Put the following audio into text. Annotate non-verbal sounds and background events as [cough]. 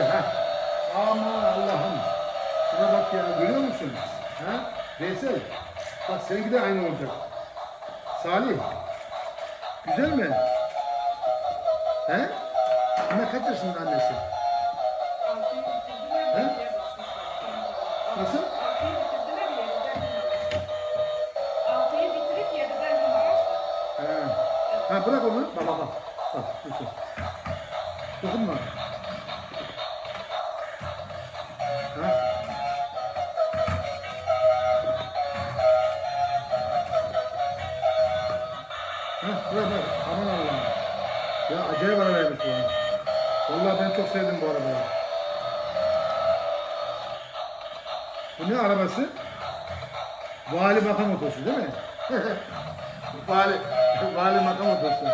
Aman Allah'ım. Şuna bak ya görüyor musun? Ha? Veysel. Bak seninki de aynı olacak. Salih. Güzel mi? He? Anne kaç yaşında annesi? He? Nasıl? Ha. ha bırak onu. Bak bak bak. Bak. Dokunma. Bırak bırak. Aman Allah'ım. Ya acayip ara vermiş bu. Vallahi ben çok sevdim bu arabayı. Bu ne arabası? Vali makam otosu değil mi? [laughs] vali, vali makam otosu.